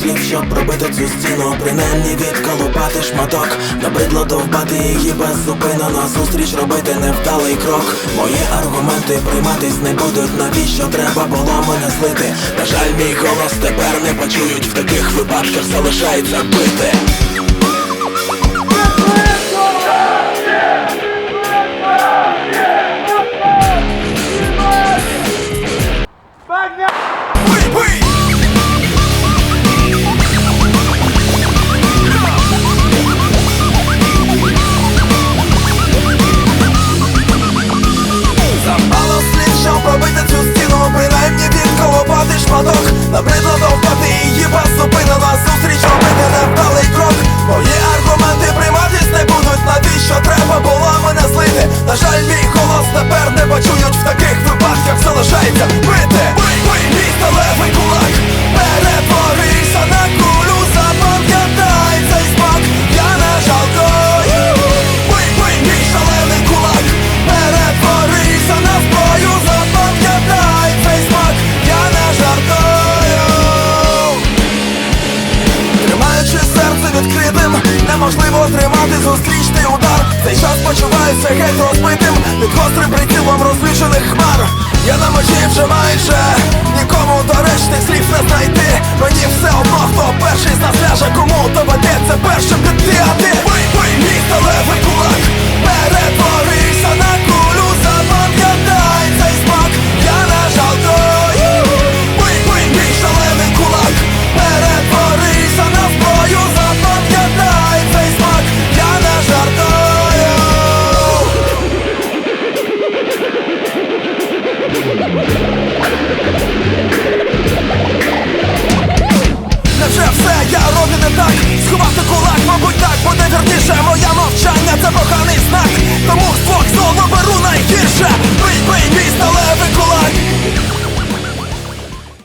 слів, щоб пробити цю стіну, принаймні відколупати шматок, набридло довбати її без беззупинено Зустріч робити невдалий крок. Мої аргументи прийматись не будуть, навіщо треба було мене злити. На жаль, мій голос тепер не почують, в таких випадках залишається бити. Неможливо тримати зустрічний удар. Цей час почуваюся геть розбитим під гострим прицілом розвішених хмар. Я на межі вже майже Невже все я роблю не так? Сховати кулак, мабуть, так буде